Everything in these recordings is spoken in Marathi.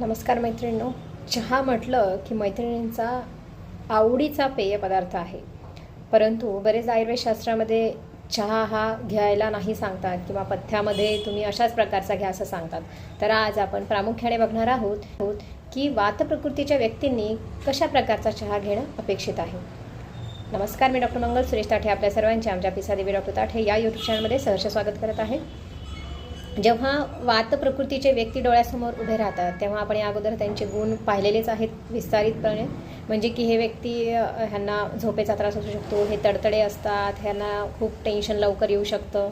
नमस्कार मैत्रिणींनो. चहा म्हटलं की मैत्रिणींचा आवडीचा पेय पदार्थ आहे. परंतु बरेच आयुर्वेदशास्त्रामध्ये चहा हा घ्यायला नाही सांगतात किंवा पथ्यामध्ये तुम्ही अशाच प्रकारचा घ्या असं सांगतात. तर आज आपण प्रामुख्याने बघणार आहोत आहोत की वातप्रकृतीच्या व्यक्तींनी कशा प्रकारचा चहा घेणं अपेक्षित आहे. नमस्कार मी डॉक्टर मंगल सुरेश ताठे आपल्या सर्वांचे आमच्या पिसा देवी डॉक्टर ताठे या यूट्यूब चॅनलमध्ये सहर्ष स्वागत करत आहे. जेव्हा वात प्रकृतीचे व्यक्ती डोळ्यासमोर उभे राहतात तेव्हा आपण या अगोदर त्यांचे गुण पाहिलेलेच आहेत विस्तारितपणे. म्हणजे की हे व्यक्ती ह्यांना झोपेचा त्रास असू शकतो हे तडतडे असतात ह्यांना खूप टेन्शन लवकर येऊ शकतं.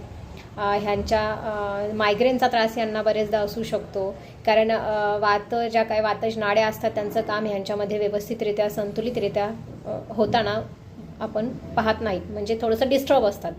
ह्यांच्या मायग्रेनचा त्रास यांना बरेचदा असू शकतो. कारण वात ज्या काय वातज नाड्या असतात त्यांचं काम ह्यांच्यामध्ये व्यवस्थितरित्या संतुलितरित्या होताना आपण पाहत नाहीत. म्हणजे थोडंसं डिस्टर्ब असतात.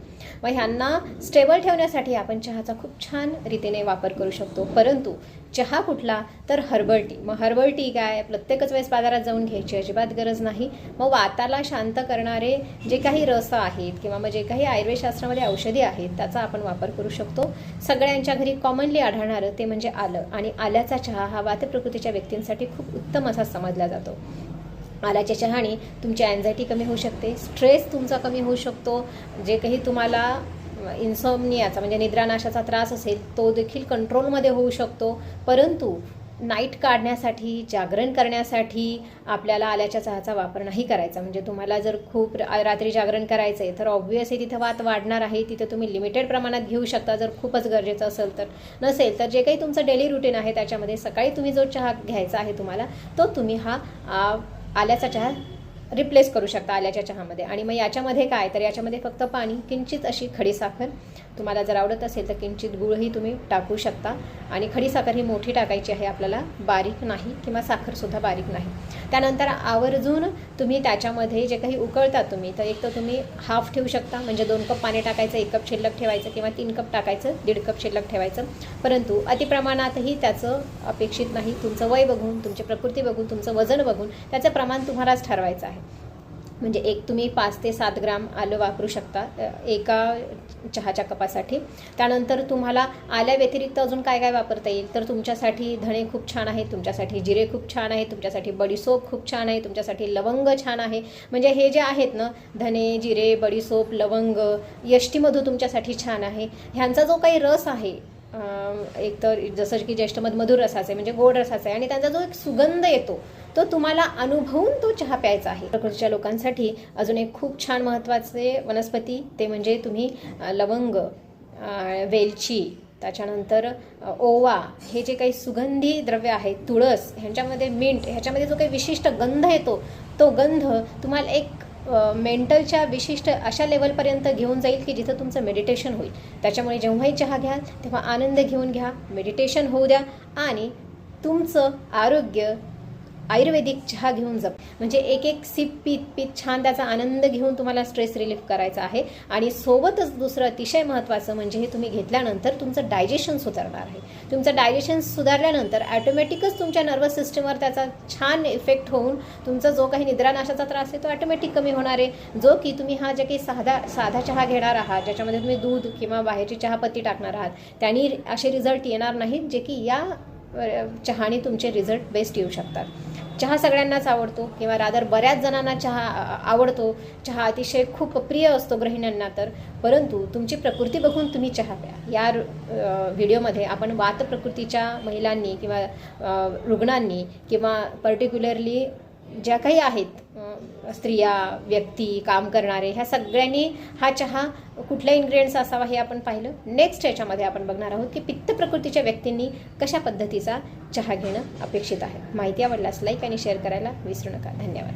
मग ह्यांना स्टेबल ठेवण्यासाठी आपण चहाचा खूप छान रीतीने वापर करू शकतो. परंतु चहा कुठला? तर हर्बल टी मग हर्बल टी काय? प्रत्येकच वेळेस बाजारात जाऊन घ्यायची अजिबात गरज नाही. मग वाताला शांत करणारे जे काही रस आहेत किंवा मग जे काही आयुर्वेदशास्त्रामध्ये औषधी आहेत त्याचा आपण वापर करू शकतो. सगळ्यांच्या घरी कॉमनली आढळणारं ते म्हणजे आलं. आणि आल्याचा चहा हा वातप्रकृतीच्या व्यक्तींसाठी खूप उत्तम असा समजला जातो. आल्याच्या चहाने तुमची अँझायटी कमी होऊ शकते. स्ट्रेस तुमचा कमी होऊ शकतो. जे काही तुम्हाला इन्सॉमनियाचा म्हणजे निद्रानाशाचा त्रास असेल तो देखील कंट्रोलमध्ये होऊ शकतो. परंतु नाईट काढण्यासाठी जागरण करण्यासाठी आपल्याला आल्याच्या चहाचा वापर नाही करायचा. म्हणजे तुम्हाला जर खूप रा- रात्री जागरण करायचं आहे तर ऑब्व्हियसली तिथं वात वाढणार आहे. तिथे तुम्ही लिमिटेड प्रमाणात घेऊ शकता जर खूपच गरजेचं असेल तर. नसेल तर जे काही तुमचं डेली रुटीन आहे त्याच्यामध्ये सकाळी तुम्ही जो चहा घ्यायचा आहे तुम्हाला तो तुम्ही हा आल्याचा चहा रिप्लेस करू शकता आल्याच्या चहामध्ये. आणि मग याच्यामध्ये काय? तर याच्यामध्ये फक्त पाणी किंचित अशी खडीसाखर तुम्हाला जर आवडत असेल तर किंचित गुळही तुम्ही टाकू शकता. आणि खडीसाखर ही मोठी टाकायची आहे आपल्याला बारीक नाही किंवा साखरसुद्धा बारीक नाही. त्यानंतर आवर्जून तुम्ही त्याच्यामध्ये जे काही उकळतात तुम्ही तर एक तर तुम्ही हाफ ठेवू शकता. म्हणजे दोन कप पाणी टाकायचं एक कप शिल्लक ठेवायचं किंवा तीन कप टाकायचं दीड कप शिल्लक ठेवायचं. परंतु अतिप्रमाणातही त्याचं अपेक्षित नाही. तुमचं वय बघून तुमची प्रकृती बघून तुमचं वजन बघून त्याचं प्रमाण तुम्हालाच ठरवायचं आहे. म्हणजे एक तुम्ही पाच ते सात ग्राम आलं वापरू शकता एका चहाच्या कपासाठी. त्यानंतर तुम्हाला आल्या व्यतिरिक्त अजून काय काय वापरता येईल? तर तुमच्यासाठी धणे खूप छान आहेत तुमच्यासाठी जिरे खूप छान आहे तुमच्यासाठी बडीसोप खूप छान आहे तुमच्यासाठी लवंग छान आहे. म्हणजे हे जे आहेत ना धणे जिरे बडीसोप लवंग यष्टीमधू तुमच्यासाठी छान आहे. ह्यांचा जो काही रस आहे एक तर जसं की ज्येष्ठमध मधुर रसाचा आहे म्हणजे गोड रसाचा आहे आणि त्यांचा जो एक सुगंध येतो तो तुम्हाला अनुभवून तो चहा प्यायचा आहे. प्रकृतीच्या लोकांसाठी अजून एक खूप छान महत्त्वाचे वनस्पती ते म्हणजे तुम्ही लवंग वेलची त्याच्यानंतर ओवा हे जे काही सुगंधी द्रव्य आहेत तुळस ह्यांच्यामध्ये मिंट ह्याच्यामध्ये जो काही विशिष्ट गंध येतो तो गंध तुम्हाला एक मेंटलच्या विशिष्ट अशा लेवलपर्यंत घेऊन जाईल की जिथं तुमचं मेडिटेशन होईल. त्याच्यामुळे जेव्हाही चहा घ्याल तेव्हा आनंद घेऊन घ्या मेडिटेशन होऊ द्या आणि तुमचं आरोग्य आयुर्वेदिक चहा घेऊन जप. म्हणजे एक एक सिप पीत पीत छान त्याचा आनंद घेऊन तुम्हाला स्ट्रेस रिलीफ करायचा आहे. आणि सोबतच दुसरं अतिशय महत्त्वाचं म्हणजे हे तुम्ही घेतल्यानंतर तुमचं डायजेशन सुधारणार आहे. तुमचं डायजेशन सुधारल्यानंतर ॲटोमॅटिकच तुमच्या नर्वस सिस्टमवर त्याचा छान इफेक्ट होऊन तुमचा जो काही निद्रानाशाचा त्रास आहे तो ऑटोमॅटिक कमी होणार आहे. जो की तुम्ही हा जे काही साधा साधा चहा घेणार आहात ज्याच्यामध्ये तुम्ही दूध किंवा बाहेरची चहापत्ती टाकणार आहात त्यांनी असे रिझल्ट येणार नाहीत जे की या चहाने तुमचे रिझल्ट बेस्ट येऊ शकतात. चहा सगळ्यांनाच आवडतो किंवा रादर बऱ्याच जणांना चहा आवडतो. चहा अतिशय खूप प्रिय असतो गृहिण्यांना तर. परंतु तुमची प्रकृती बघून तुम्ही चहा प्या. या व्हिडिओमध्ये आपण वात प्रकृतीच्या महिलांनी किंवा रुग्णांनी किंवा पर्टिक्युलरली ज्या काही आहेत स्त्रिया व्यक्ती काम करणारे ह्या सगळ्यांनी हा चहा कुठल्या इन्ग्रेडियंट्स असावा हे आपण पाहिलं. नेक्स्ट याच्यामध्ये आपण बघणार आहोत की पित्त प्रकृतीच्या व्यक्तींनी कशा पद्धतीचा चहा घेणं अपेक्षित आहे. माहिती आवडल्यास लाईक आणि शेअर करायला विसरू नका. धन्यवाद.